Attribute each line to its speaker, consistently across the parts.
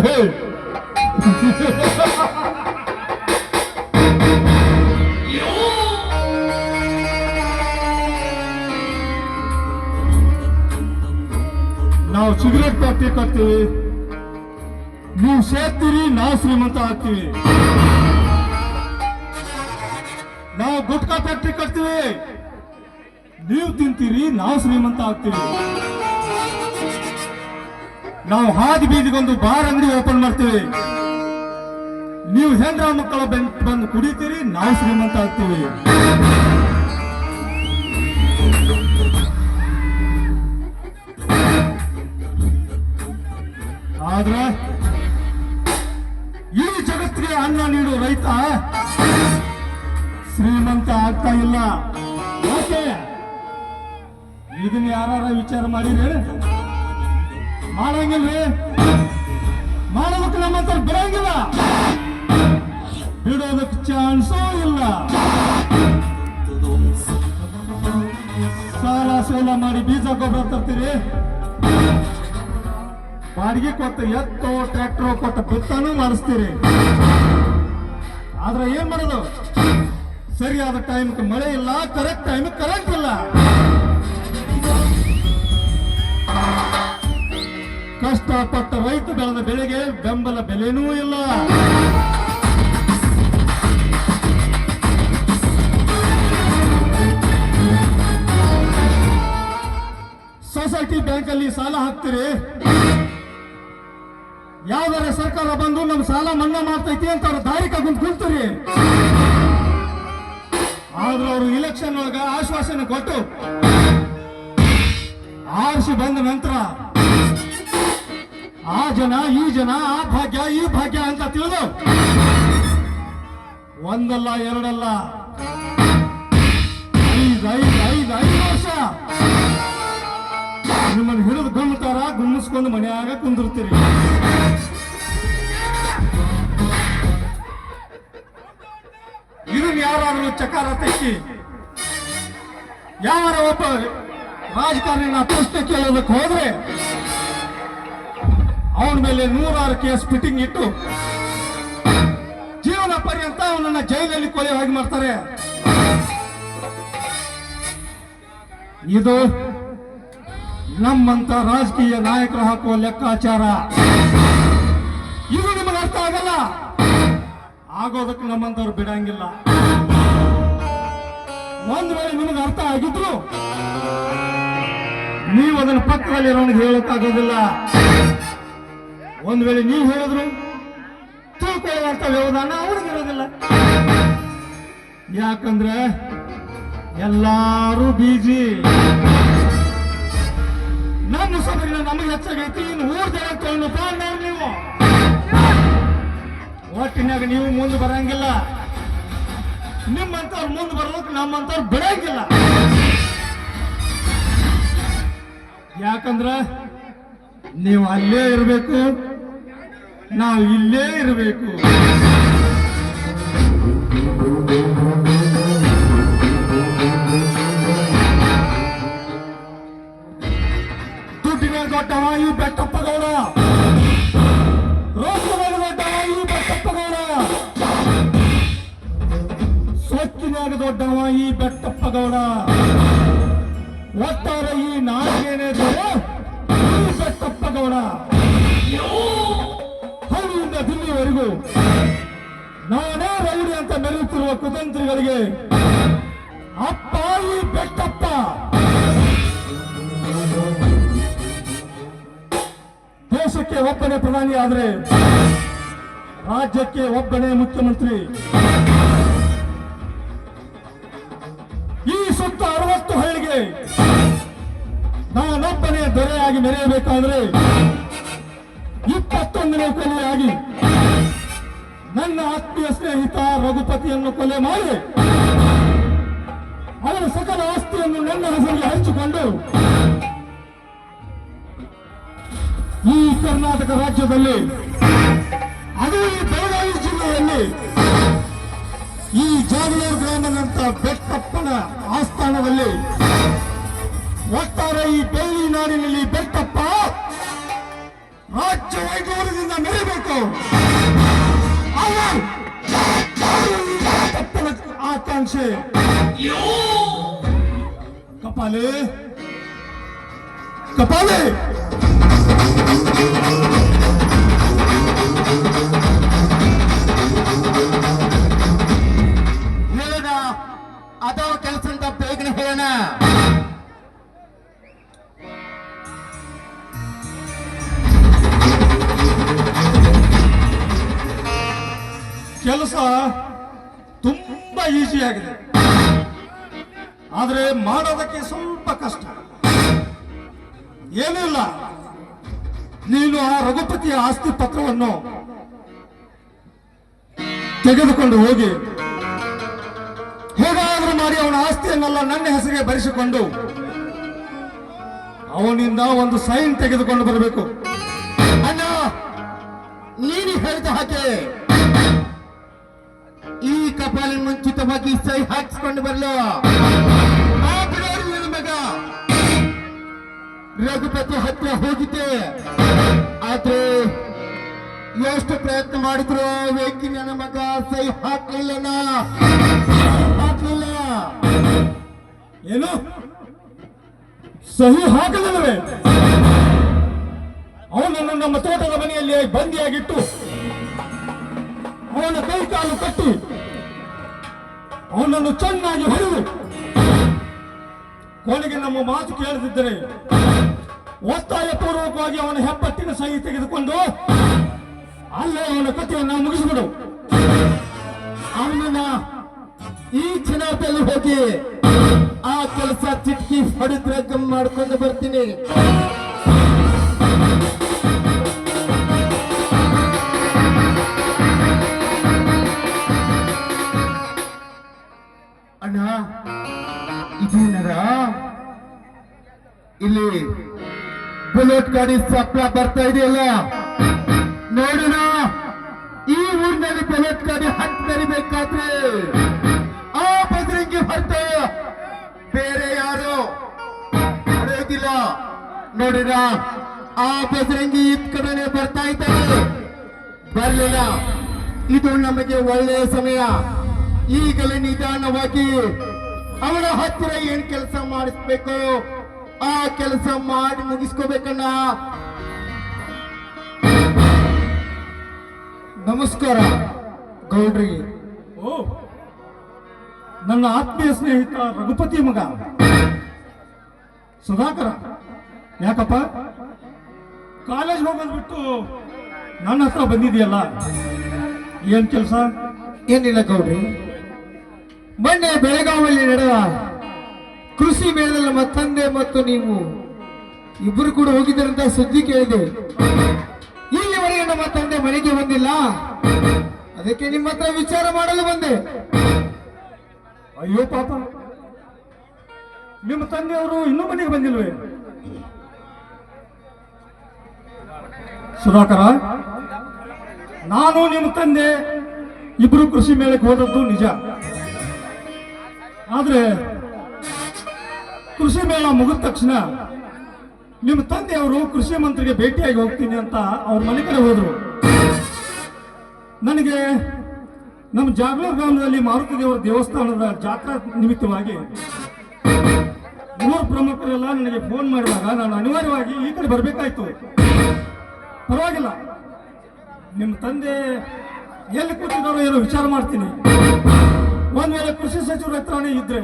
Speaker 1: ನಾವು cigarette factory ಕಟ್ತೀವಿ. ನೀವು ಸೇರ್ತೀರಿ, ನಾವು ಶ್ರೀಮಂತ ಆಗ್ತೀವಿ. ನಾವು ಗುಟ್ಕಾ ಫ್ಯಾಕ್ಟ್ರಿ ಕಟ್ತೀವಿ. ನೀವು ತಿಂತೀರಿ, ನಾವು ಶ್ರೀಮಂತ ಆಗ್ತೀವಿ. ನಾವು ಹಾದಿ ಬೀದಿಗೊಂದು ಬಾರ್ ಅಂಗಡಿ ಓಪನ್ ಮಾಡ್ತೀವಿ. ನೀವು ಹೆಂಡ್ರ ಮಕ್ಕಳ ಬಂದು ಕುಡಿತೀರಿ, ನಾವು ಶ್ರೀಮಂತ ಆಗ್ತೀವಿ. ಆದ್ರೆ, ಈ ಜಗತ್ತಿಗೆ ಅನ್ನ ನೀಡು ರೈತ ಶ್ರೀಮಂತ ಆಗ್ತಾ ಇಲ್ಲ. ಇದನ್ನ ಯಾರ ವಿಚಾರ ಮಾಡಿರಿ ಮಾಡಂಗಿಲ್ರಿ ಮಾಡೋದಕ್ಕೆ ನಮ್ಮಂತ ಬರಂಗಿಲ್ಲ ಬಿಡೋದಕ್ಕೆ ಚಾನ್ಸೂ ಇಲ್ಲ. ಸಾಲ ಸೋಲ ಮಾಡಿ ಬೀಜ ಗೊಬ್ಬರ ತರ್ತೀರಿ? ಬಾಡಿಗೆ ಕೊಟ್ಟು ಎತ್ತೋ ಟ್ರ್ಯಾಕ್ಟರ್ ಕೊಟ್ಟು ಬಿತ್ತನೂ ಮಾಡಿಸ್ತೀರಿ. ಆದ್ರೆ ಏನ್ ಮಾಡೋದು? ಸರಿಯಾದ ಟೈಮ್ಗೆ ಮಳೆ ಇಲ್ಲ ಕರೆಕ್ಟ್ ಟೈಮ್ ಕರೆಂಟ್ ಇಲ್ಲ. ಕಷ್ಟಪಟ್ಟ ರೈತ ಬೆಳೆದ ಬೆಳೆಗೆ ಬೆಂಬಲ ಬೆಲೆನೂ ಇಲ್ಲ. ಸೊಸೈಟಿ ಬ್ಯಾಂಕಲ್ಲಿ ಸಾಲ ಹಾಕ್ತೀರಿ? ಯಾವ್ದಾರ ಸರ್ಕಾರ ಬಂದು ನಮ್ ಸಾಲ ಮನ್ನಾ ಮಾಡ್ತೈತಿ ಅಂತ ಅವ್ರ ದಾರಿ ಕಗೊಂಡು ಕುಳ್ತೀರಿ ಆದ್ರೆ ಅವರು ಇಲೆಕ್ಷನ್ ಒಳಗ ಆಶ್ವಾಸನೆ ಕೊಟ್ಟು ಆರಿಸಿ ಬಂದ ನಂತರ ಆ ಜನ, ಈ ಜನ, ಆ ಭಾಗ್ಯ, ಈ ಭಾಗ್ಯ ಅಂತ ತಿಳಿದು ಒಂದಲ್ಲ, ಎರಡಲ್ಲ, ಐದು ಐದು ಐದು ಐದು ವರ್ಷ ನಿಮ್ಮನ್ನು ಹಿಡಿದು ಗುಮ್ಮತಾರ ಗುಮ್ಮಿಸ್ಕೊಂಡು ಮನೆಯಾಗ ಕುಂದಿರ್ತೀರಿ. ಇದನ್ನ ಯಾರಾದ್ರೂ ಚಕಾರ ತೆಕ್ಕಿ ಯಾರ ಒಬ್ಬ ರಾಜಕಾರಣಿನ ಪ್ರಶ್ನೆ ಕೇಳೋದಕ್ಕೆ ಹೋದ್ರೆ ಅವನ ಮೇಲೆ ನೂರಾರು ಕೇಸ್ ಫಿಟ್ಟಿಂಗ್ ಇಟ್ಟು ಜೀವನ ಪರ್ಯಂತ ಅವನನ್ನ ಜೈಲಲ್ಲಿ ಕೊಲೆ ಹಾಗೆ ಮಾಡ್ತಾರೆ. ಇದು ನಮ್ಮಂತ ರಾಜಕೀಯ ನಾಯಕರು ಹಾಕುವ ಲೆಕ್ಕಾಚಾರ. ಇದು ನಿಮಗೆ ಅರ್ಥ ಆಗಲ್ಲ. ಆಗೋದಕ್ಕೆ ನಮ್ಮಂತವ್ರು ಬಿಡಂಗಿಲ್ಲ. ಒಂದು ವೇಳೆ ನಿಮಗೆ ಅರ್ಥ ಆಗಿದ್ರು, ನೀವು ಅದನ್ನು ಪಕ್ಕದಲ್ಲಿರೋನಿಗೆ ಹೇಳಕ್ಕಾಗೋದಿಲ್ಲ. ಒಂದು ವೇಳೆ ನೀವು ಹೇಳಿದ್ರು ತಿಳ್ಕೊಳ್ಳುವಂತ ವ್ಯವಧಾನ ಅವ್ರಿಗಿರೋದಿಲ್ಲ ಯಾಕಂದ್ರೆ ಎಲ್ಲಾರು ಬೀಜಿ ನಮ್ಮ ಸಬರಿನ ನಮಗೆ ಹೆಚ್ಚಾಗೈತಿ, ಇನ್ನು ಊರ್ ಜನ ತಗೊಂಡು ತಗೊಂಡವ್ರು ನೀವು. ಒಟ್ಟಿನಾಗ ನೀವು ಮುಂದೆ ಬರಂಗಿಲ್ಲ. ನಿಮ್ಮಂತವ್ರು ಮುಂದೆ ಬರೋದಕ್ಕೆ ನಮ್ಮಂತವ್ರು ಬಿಡಂಗಿಲ್ಲ ಯಾಕಂದ್ರ ನೀವು ಅಲ್ಲೇ ಇರಬೇಕು ನಾವು ಇಲ್ಲೇ ಇರಬೇಕು. ದುಡ್ಡಿನ ದೊಡ್ಡವ ಈ ಬೆಟ್ಟಪ್ಪ ಗೌಡ ರೋಗದ ದೊಡ್ಡವ ಈ ಬೆಟ್ಟಪ್ಪ ಗೌಡ ಸ್ವಚ್ಛನಾಗ ದೊಡ್ಡವ ಈ ಬೆಟ್ಟಪ್ಪ ಗೌಡ ಒಟ್ಟಾರೆ ಈ ನಾಲ್ಕೇನೇ ಬೆಟ್ಟಪ್ಪಗೌಡ. ಹಳ್ಳಿಯಿಂದ ದಿಲ್ಲಿವರೆಗೂ ನಾನೇ ರೌಡಿ ಅಂತ ಮೆರೆಯುತ್ತಿರುವ ಕುತಂತ್ರಿಗಳಿಗೆ ಅಪ್ಪ ಈ ಬೆಟ್ಟಪ್ಪ. ದೇಶಕ್ಕೆ ಒಬ್ಬನೇ ಪ್ರಧಾನಿ ಆದರೆ ರಾಜ್ಯಕ್ಕೆ ಒಬ್ಬನೇ ಮುಖ್ಯಮಂತ್ರಿ. ಈ ಸುತ್ತ ಅರವತ್ತು ಹಳ್ಳಿಗೆ ನಾನೊಬ್ಬನೇ ದೊರೆಯಾಗಿ ಮೆರೆಯಬೇಕಾದ್ರೆ ಇಪ್ಪತ್ತೊಂದನೇ ಕೊಲೆಯಾಗಿ ನನ್ನ ಆತ್ಮೀಯ ಸ್ನೇಹಿತ ರಘುಪತಿಯನ್ನು ಕೊಲೆ ಮಾಡಿ ಅವರ ಸಕಲ ಆಸ್ತಿಯನ್ನು ನನ್ನ ಹೆಸರಿಗೆ ಹಂಚಿಕೊಂಡು ಈ ಕರ್ನಾಟಕ ರಾಜ್ಯದಲ್ಲಿ ಅದು ಈ ಬೆಳಗಾವಿ ಜಿಲ್ಲೆಯಲ್ಲಿ ಈ ಜಾಗಲೂರು ಗ್ರಾಮನಂತ ಬೆಟ್ಟಪ್ಪನ ಆಸ್ಥಾನದಲ್ಲಿ ಒಟ್ಟಾರೆ ಈ ಬೆಳ್ಳಿ ನಾಡಿನಲ್ಲಿ ಬೆಟ್ಟಪ್ಪ ರಾಜ್ಯ ವೈಭವದಿಂದ ಮೆರಿಬೇಕು ಆಕಾಂಕ್ಷೆ. ಕಪಾಲೆ. ಕಪಾಲೆ. ಕಷ್ಟ. ಏನೂ ಇಲ್ಲ. ನೀನು ಆ ರಘುಪತಿಯ ಆಸ್ತಿ ಪತ್ರವನ್ನು ತೆಗೆದುಕೊಂಡು ಹೋಗಿ. ಹೇಗಾದ್ರೂ ಮಾಡಿ ಅವನ ಆಸ್ತಿಯನ್ನೆಲ್ಲ ನನ್ನ ಹೆಸರಿಗೆ ಬರೆಸಿಕೊಂಡು ಅವನಿಂದ ಒಂದು ಸೈನ್ ತೆಗೆದುಕೊಂಡು ಬರಬೇಕು.
Speaker 2: ಅಣ್ಣ, ನೀನು ಹೇಳಿದ ಹಾಗೆ ಈ ಕಪಾಲಿ ಮುಂಚಿತವಾಗಿ ಸೈ ಹಾಕಿಸ್ಕೊಂಡು ಬರಲು. ರಘುಪತಿ ಹತ್ರ ಹೋಗಿದ್ದೆ. ಆದ್ರೆ ಎಷ್ಟು ಪ್ರಯತ್ನ ಮಾಡಿದ್ರು ವೇಕಿ ನನ್ನ ಮಗ ಸೈ ಹಾಕ್ಲಿಲ್ಲ. ಹಾಕ್ಲಿಲ್ಲ
Speaker 1: ಏನು? ಸಹಿ ಹಾಕಲಿಲ್ಲವೇ? ಅವನನ್ನು ನಮ್ಮ ತೋಟದ ಮನೆಯಲ್ಲಿ ಬಂದಿಯಾಗಿಟ್ಟು ಅವನ ಕೈ ಕಾಲು ಕಟ್ಟಿ ಅವನನ್ನು ಚೆನ್ನಾಗಿ ಹೊಡೆದು ಕೊನೆಗೆ ನಮ್ಮ ಮಾತು ಕೇಳದಿದ್ದರೆ ಒತ್ತಾಯ ಪೂರ್ವಕವಾಗಿ ಅವನ ಹೆಬ್ಬಟ್ಟಿನ ಸಹಿ ತೆಗೆದುಕೊಂಡು ಅಲ್ಲೇ ಅವನ ಕಥೆಯನ್ನು ಮುಗಿಸಿಬಿಡು.
Speaker 2: ಅವನನ್ನ ಈ ಚಿನ್ನದಲ್ಲಿ ಹೋಗಿ ಆ ಕೆಲಸ ಚಿಟ್ಕಿ ಹೊಡೆದ್ರೆ ಗಮ್ ಮಾಡ್ಕೊಂಡು ಬರ್ತೀನಿ. ಅಣ್ಣ ಇದೇನರ ಇಲ್ಲಿ ಬುಲೆಟ್ ಗಾಡಿ ಸಪ್ಲ ಬರ್ತಾ ಇದೆಯಲ್ಲ? ನೋಡೋಣ. ಈ ಊರಿನಲ್ಲಿ ಬುಲೆಟ್ ಗಾಡಿ ಹತ್ತು ಬರಿಬೇಕಾದ್ರೆ ಆ ಬದರಂಗಿ ಹೊರತು ಬೇರೆ ಯಾರು ಹೊಡೆಯೋದಿಲ್ಲ ನೋಡಿರ ಆ ಬಜರಂಗಿ ಇದ್ ಕಡೆನೆ ಬರ್ತಾ ಇದ್ದಾರೆ ಬರ್ಲಿಲ್ಲ. ಇದು ನಮಗೆ ಒಳ್ಳೆಯ ಸಮಯ. ಈಗಲೇ ನಿಧಾನವಾಗಿ ಅವರ ಹತ್ತಿರ ಏನ್ ಕೆಲಸ ಮಾಡಿಸ್ಬೇಕು? ಆ ಕೆಲಸ ಮಾಡಿ ಮುಗಿಸ್ಕೋಬೇಕಣ್ಣ. ನಮಸ್ಕಾರ ಗೌಡ್ರಿ.
Speaker 1: ಓ. ನನ್ನ ಆತ್ಮೀಯ ಸ್ನೇಹಿತ ರಘುಪತಿ ಮಗ. ಸುಧಾಕರ ಯಾಕಪ್ಪ? ಕಾಲೇಜ್ ಹೋಗೋದು ಬಿಟ್ಟು ನನ್ನ ಹತ್ರ ಬಂದಿದೆಯಲ್ಲ? ಏನ್ ಕೆಲಸ?
Speaker 2: ಏನಿಲ್ಲ ಗೌಡ್ರಿ. ಮೊನ್ನೆ ಬೆಳಗಾವಿಯಲ್ಲಿ ನಡೆದ ಕೃಷಿ ಮೇಲೆ ನಮ್ಮ ತಂದೆ ಮತ್ತು ನೀವು. ಇಬ್ಬರು ಕೂಡ ಹೋಗಿದ್ದರಂತ ಸುದ್ದಿ ಕೇಳಿದೆ. ಇಲ್ಲಿವರೆಗೆ ನಮ್ಮ ತಂದೆ ಮನೆಗೆ ಬಂದಿಲ್ಲ. ಅದಕ್ಕೆ ನಿಮ್ಮ ಹತ್ರ ವಿಚಾರ ಮಾಡಲು ಬಂದೆ.
Speaker 1: ಅಯ್ಯೋ ಪಾಪ. ನಿಮ್ಮ ತಂದೆಯವರು ಇನ್ನೂ ಮನೆಗೆ ಬಂದಿಲ್ವೇ? ಸುಧಾಕರ, ನಾನು ನಿಮ್ಮ ತಂದೆ, ಇಬ್ರು ಕೃಷಿ ಮೇಳಕ್ಕೆ ಹೋದದ್ದು ನಿಜ. ಆದ್ರೆ ಕೃಷಿ ಮೇಳ ಮುಗಿದ ತಕ್ಷಣ ನಿಮ್ಮ ತಂದೆಯವರು ಕೃಷಿ ಮಂತ್ರಿಗೆ ಭೇಟಿಯಾಗಿ ಹೋಗ್ತೀನಿ ಅಂತ ಅವ್ರ ಮನೆ ಕಡೆ ಹೋದ್ರು. ನನಗೆ ನಮ್ಮ ಜಾಗ್ಲೂರ್ ಗ್ರಾಮದಲ್ಲಿ ಮಾರುತಿ ದೇವರ ದೇವಸ್ಥಾನದ ಜಾತ್ರಾ ನಿಮಿತ್ತವಾಗಿ ಮೂರು ಪ್ರಮುಖರೆಲ್ಲ ನನಗೆ ಫೋನ್ ಮಾಡಿದಾಗ ನಾನು ಅನಿವಾರ್ಯವಾಗಿ ಈ ಕಡೆ ಬರಬೇಕಾಯ್ತು. ಪರವಾಗಿಲ್ಲ. ನಿಮ್ಮ ತಂದೆ ಎಲ್ಲಿ ಕೂತಿದ್ದಾರೋ ಏನೋ ವಿಚಾರ ಮಾಡ್ತೀನಿ. ಒಂದ್ ವೇಳೆ ಕೃಷಿ ಸಚಿವರ ಹತ್ರನೇ ಇದ್ರೆ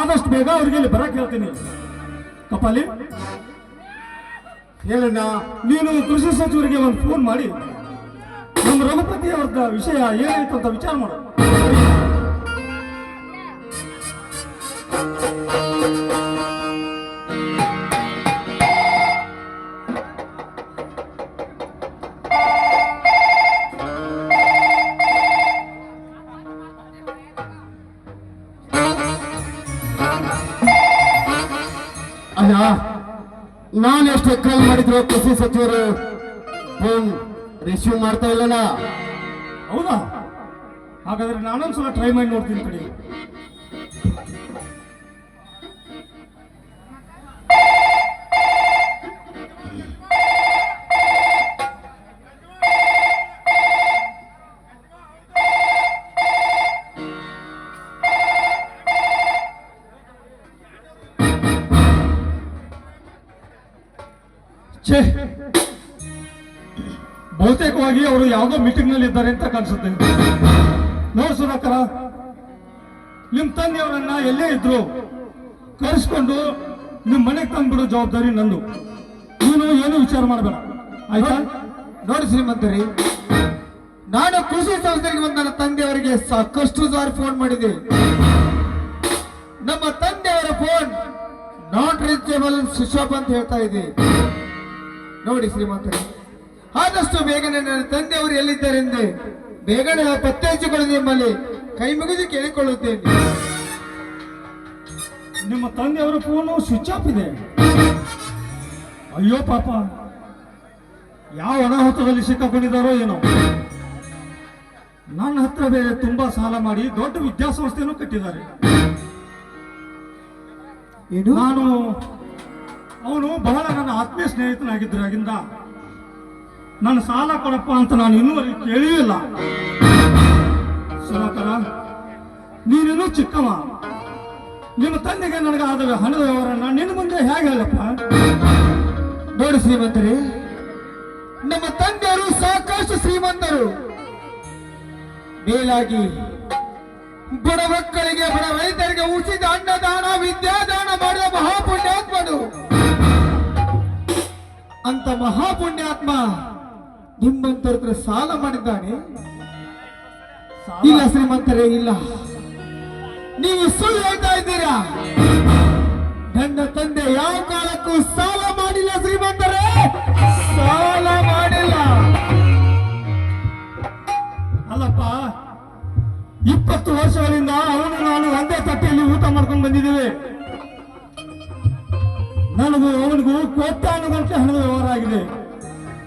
Speaker 1: ಆದಷ್ಟು ಬೇಗ ಅವ್ರಿಗೆ ಇಲ್ಲಿ ಬರಕ್ ಹೇಳ್ತೀನಿ. ಕಪಾಲಿ?
Speaker 2: ಹೇಳಣ್ಣ,
Speaker 1: ನೀನು ಕೃಷಿ ಸಚಿವರಿಗೆ ಒಂದು ಫೋನ್ ಮಾಡಿ. ನಮ್ಮ ರಘುಪತಿ ಅವ್ರದ ವಿಷಯ ಏನಾಯ್ತು ಅಂತ ವಿಚಾರ ಮಾಡು.
Speaker 2: ಅಣ್ಣ ನಾನು ಎಷ್ಟು ಕಾಲ್ ಮಾಡಿದ್ರು ಕೃಷಿ ಸಚಿವರು ಫೋನ್ ರಿಸೀವ್ ಮಾಡ್ತಾ ಇಲ್ಲನಾ
Speaker 1: ಹೌದಾ? ಹಾಗಾದ್ರೆ ನಾನೊಂದ್ಸಲ ಟ್ರೈ ಮಾಡಿ ನೋಡ್ತೀನಿ ಕಡೆ ಯಾವುದೋ ಮೀಟಿಂಗ್ನಲ್ಲಿ ಇದ್ದಾರೆ ಅಂತ ಕಾಣಿಸುತ್ತೆ. ನೋಡ್ ಸುಧಾಕರ, ನಿಮ್ ತಂದೆಯವರನ್ನ ಎಲ್ಲೇ ಇದ್ರು ಕರೆಸ್ಕೊಂಡು ನಿಮ್ ಮನೆಗೆ ತಂದ್ಬಿಡೋ ಜವಾಬ್ದಾರಿ ನಂದು. ನೀನು ಏನು ವಿಚಾರ ಮಾಡಬೇಡ. ಆಯ್ತಾ?
Speaker 3: ನೋಡಿ ಶ್ರೀಮಂತರಿ, ನಾನು ಕೃಷಿ ಸಂಸ್ಥೆಗೆ ಬಂದ ನನ್ನ ತಂದೆಯವರಿಗೆ ಸಾಕಷ್ಟು ಸಾರಿ ಫೋನ್ ಮಾಡಿದೆ. ನಮ್ಮ ತಂದೆಯವರ ಫೋನ್ ನಾಟ್ ರೀಚೇಬಲ್ ಆಫ್ ಅಂತ ಹೇಳ್ತಾ ಇದೆ. ನೋಡಿ ಶ್ರೀಮಂತರಿ ಆದಷ್ಟು ಬೇಗನೆ ನನ್ನ ತಂದೆಯವರು ಎಲ್ಲಿದ್ದಾರೆ ಎಂದೇ ಬೇಗನೆ ಪತ್ತೆ ಹಚ್ಚಿಕೊಳ್ಳಿ ನಿಮ್ಮಲ್ಲಿ. ಕೈ ಮುಗಿದು ಕೇಳಿಕೊಳ್ಳುತ್ತೇನೆ.
Speaker 1: ನಿಮ್ಮ ತಂದೆಯವರ ಫೋನು ಸ್ವಿಚ್ ಆಫ್ ಇದೆ. ಅಯ್ಯೋ ಪಾಪ. ಯಾವ ಅನಾಹುತದಲ್ಲಿ ಸಿಕ್ಕಾಕೊಂಡಿದ್ದಾರೋ ಏನೋ. ನನ್ನ ಹತ್ರ ಬೇರೆ ತುಂಬಾ ಸಾಲ ಮಾಡಿ ದೊಡ್ಡ ವಿದ್ಯಾಸಂಸ್ಥೆಯನ್ನು ಕಟ್ಟಿದ್ದಾರೆ. ನಾನು ಅವನು ಬಹಳ ನನ್ನ ಆತ್ಮೀಯ ಸ್ನೇಹಿತನಾಗಿದ್ದರಾಗಿಂದ ನನ್ನ ಸಾಲ ಕೊಡಪ್ಪ ಅಂತ ನಾನು ಇನ್ನೂವರೆಗೆ ಕೇಳಿಯಿಲ್ಲ ಸುಧಾಕರ ನೀನಿನ್ನೂ ಚಿಕ್ಕವ. ನಿಮ್ಮ ತಂದೆಗೆ ನನಗೆ ನನಗಾದ ಹಣದ ನಾನು ನಿನ್ನ ಮುಂದೆ ಹೇಗೆ ಹೇಳಪ್ಪ?
Speaker 3: ನೋಡಿ ಶ್ರೀಮಂತರಿ, ನಮ್ಮ ತಂದೆಯವರು ಸಾಕಷ್ಟು ಶ್ರೀಮಂತರು. ಮೇಲಾಗಿ ಬಡ ಮಕ್ಕಳಿಗೆ, ಬಡ ರೈತರಿಗೆ ಉಚಿತ ಅನ್ನದಾನ, ವಿದ್ಯಾದಾನ ಮಾಡಿದ ಮಹಾಪುಣ್ಯಾತ್ಮನು. ಅಂತ ಮಹಾಪುಣ್ಯಾತ್ಮ ನಿಮ್ಮಂತರ ಹತ್ರ ಸಾಲ ಮಾಡಿದ್ದಾನೆ? ಇಲ್ಲ ಶ್ರೀಮಂತರೇ, ಇಲ್ಲ. ನೀವು ಸುಳ್ಳು ಹೇಳ್ತಾ ಇದ್ದೀರಾ? ನನ್ನ ತಂದೆ ಯಾವ ಕಾಲಕ್ಕೂ ಸಾಲ ಮಾಡಿಲ್ಲ ಶ್ರೀಮಂತರೇ. ಸಾಲ ಮಾಡಿಲ್ಲ.
Speaker 1: ಅಲ್ಲಪ್ಪ, ಇಪ್ಪತ್ತು ವರ್ಷಗಳಿಂದ ಅವನು ನಾನು ಒಂದೇ ತಟ್ಟೆಯಲ್ಲಿ ಊಟ ಮಾಡ್ಕೊಂಡು ಬಂದಿದ್ದೀವಿ. ನನಗೂ ಅವನಿಗೂ ಕೋಟ್ಯಾನುಗಂಟೆ ಹಣದ ವ್ಯವಹಾರ ಆಗಿದೆ.